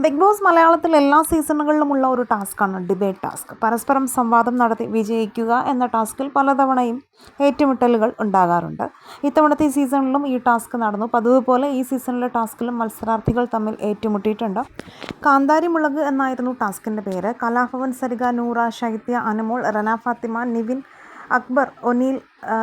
Big boss മലയാളത്തിൽ എല്ലാ സീസണുകളിലുമുള്ള ഒരു ടാസ്ക്കാണ് ഡിബേറ്റ് ടാസ്ക്. പരസ്പരം സംവാദം നടത്തി വിജയിക്കുക എന്ന ടാസ്കിൽ പലതവണയും ഏറ്റുമുട്ടലുകൾ ഉണ്ടാകാറുണ്ട്. ഇത്തവണത്തെ സീസണിലും ഈ ടാസ്ക് നടന്നു. പതിവ് പോലെ ഈ സീസണിലെ ടാസ്കിലും മത്സരാർത്ഥികൾ തമ്മിൽ ഏറ്റുമുട്ടിയിട്ടുണ്ട്. കാന്താരി മുളക് എന്നായിരുന്നു ടാസ്കിന്റെ പേര്. കലാഭവൻ സരിക നൂറ ശൈത്യ അനുമോൾ റന ഫാത്തിമ നിവിൻ അക്ബർ ഒനീൽ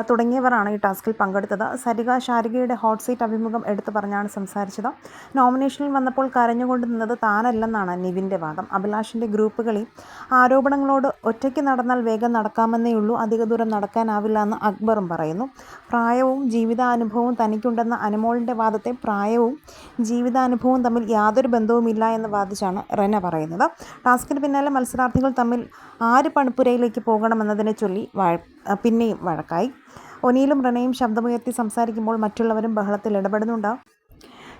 തുടങ്ങിയവരാണ് ഈ ടാസ്കിൽ പങ്കെടുത്തത്. സരിക ശാരികയുടെ ഹോട്ട് സീറ്റ് അഭിമുഖം എടുത്തു പറഞ്ഞാണ് സംസാരിച്ചത്. നോമിനേഷനിൽ വന്നപ്പോൾ കരഞ്ഞുകൊണ്ട് നിന്നത് താനല്ലെന്നാണ് നിവിന്റെ വാദം. അഭിലാഷിന്റെ ഗ്രൂപ്പുകളിൽ ആരോപണങ്ങളോട് ഒറ്റയ്ക്ക് നടന്നാൽ വേഗം നടക്കാമെന്നേ ഉള്ളൂ അധിക ദൂരം നടക്കാനാവില്ല എന്ന് അക്ബറും പറയുന്നു. പ്രായവും ജീവിതാനുഭവവും തനിക്കുണ്ടെന്ന അനുമോളിന്റെ വാദത്തെ പ്രായവും ജീവിതാനുഭവവും തമ്മിൽ യാതൊരു ബന്ധവുമില്ല എന്ന് വാദിച്ചാണ് റെന പറയുന്നത്. ടാസ്കിന് പിന്നാലെ മത്സരാർത്ഥികൾ തമ്മിൽ ആര് പണിപ്പുരയിലേക്ക് പോകണമെന്നതിനെ ചൊല്ലി വഴ പിന്നെയും വഴക്കായി. ഒനിയിലും റെനയും ശബ്ദമുയർത്തി സംസാരിക്കുമ്പോൾ മറ്റുള്ളവരും ബഹളത്തിൽ ഇടപെടുന്നുണ്ട്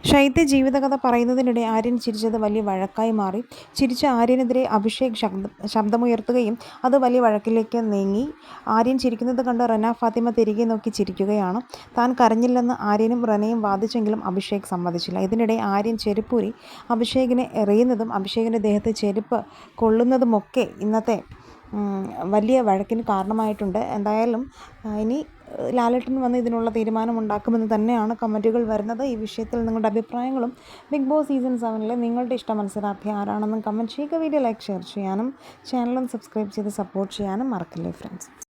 ശൈത്യ ജീവിതകഥ പറയുന്നതിനിടെ ആര്യൻ ചിരിച്ചത് വലിയ വഴക്കായി മാറി. ചിരിച്ച ആര്യനെതിരെ അഭിഷേക് ശബ്ദ ശബ്ദമുയർത്തുകയും അത് വലിയ വഴക്കിലേക്ക് നീങ്ങി. ആര്യൻ ചിരിക്കുന്നത് കണ്ട് റന ഫാത്തിമ തിരികെ നോക്കി ചിരിക്കുകയാണ്. താൻ കരഞ്ഞില്ലെന്ന് ആര്യനും റനയും വാദിച്ചെങ്കിലും അഭിഷേക് സമ്മതിച്ചില്ല. ഇതിനിടെ ആര്യൻ ചെരുപ്പൂരി അഭിഷേകിനെ എറിയുന്നതും അഭിഷേകിന്റെ ദേഹത്തെ ചെരുപ്പ് കൊള്ളുന്നതുമൊക്കെ ഇന്നത്തെ വലിയ വഴക്കിന് കാരണമായിട്ടുണ്ട്. എന്തായാലും ഇനി ലാലേട്ടൻ വന്ന് ഇതിനുള്ള തീരുമാനമുണ്ടാക്കുമെന്ന് തന്നെയാണ് കമന്റുകൾ വരുന്നത്. ഈ വിഷയത്തിൽ നിങ്ങളുടെ അഭിപ്രായങ്ങളും ബിഗ് ബോസ് സീസൺ സെവനിലെ നിങ്ങളുടെ ഇഷ്ട മത്സരാർത്ഥി ആരാണെന്നും കമന്റ് ചെയ്യുക. വീഡിയോ ലൈക്ക് ഷെയർ ചെയ്യാനും ചാനലും സബ്സ്ക്രൈബ് ചെയ്ത് സപ്പോർട്ട് ചെയ്യാനും മറക്കല്ലേ ഫ്രണ്ട്സ്